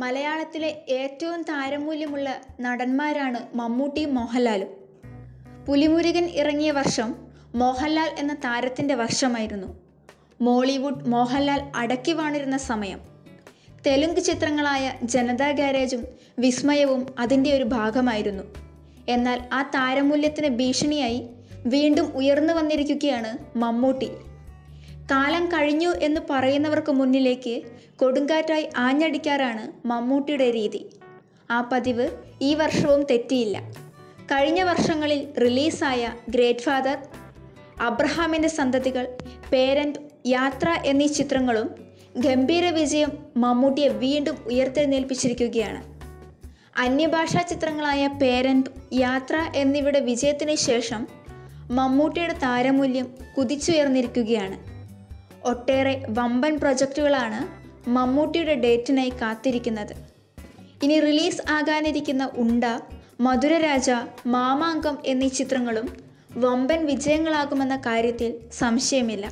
മലയാളത്തിലെ ഏറ്റവും താരമൂല്യമുള്ള നടന്മാരാണ് മമ്മൂട്ടിയും മോഹൻലാലും. പുലിമുരുകൻ ഇറങ്ങിയ വർഷം മോഹൻലാൽ എന്ന താരത്തിന്റെ വർഷമായിരുന്നു. മോളിവുഡ് മോഹൻലാൽ അടക്കി വാണിരുന്ന സമയം. തെലുങ്ക് ചിത്രങ്ങളായ ജനതാ ഗാരേജും വിസ്മയവും അതിന്റെ ഒരു ഭാഗമായിരുന്നു. എന്നാൽ ആ താരമൂല്യത്തിന് ഭീഷണിയായി വീണ്ടും ഉയർന്നു വന്നിരിക്കുകയാണ് മമ്മൂട്ടി. കാലം കഴിഞ്ഞു എന്ന് പറയുന്നവർക്ക് മുന്നിലേക്ക് കൊടുങ്കാറ്റായി ആഞ്ഞടിക്കാറാണ് മമ്മൂട്ടിയുടെ രീതി. ആ പതിവ് ഈ വർഷവും തെറ്റിയില്ല. കഴിഞ്ഞ വർഷങ്ങളിൽ റിലീസായ ഗ്രേറ്റ് ഫാദർ അബ്രഹാമിന്റെ സന്തതികൾ പേരന്റ് യാത്ര എന്നീ ചിത്രങ്ങളും ഗംഭീര വിജയം മമ്മൂട്ടിയെ വീണ്ടും ഉയർത്തെഴുന്നേൽപ്പിച്ചിരിക്കുകയാണ്. അന്യഭാഷാ ചിത്രങ്ങളായ പേരന്റ് യാത്ര എന്നിവയുടെ വിജയത്തിന് ശേഷം മമ്മൂട്ടിയുടെ താരമൂല്യം കുതിച്ചുയർന്നിരിക്കുകയാണ്. ഒട്ടേറെ വമ്പൻ പ്രൊജക്റ്റുകളാണ് മമ്മൂട്ടിയുടെ ഡേറ്റിനായി കാത്തിരിക്കുന്നത്. ഇനി റിലീസ് ആകാനിരിക്കുന്ന ഉണ്ട മധുരരാജ മാമാങ്കം എന്നീ ചിത്രങ്ങളും വമ്പൻ വിജയങ്ങളാകുമെന്ന കാര്യത്തിൽ സംശയമില്ല.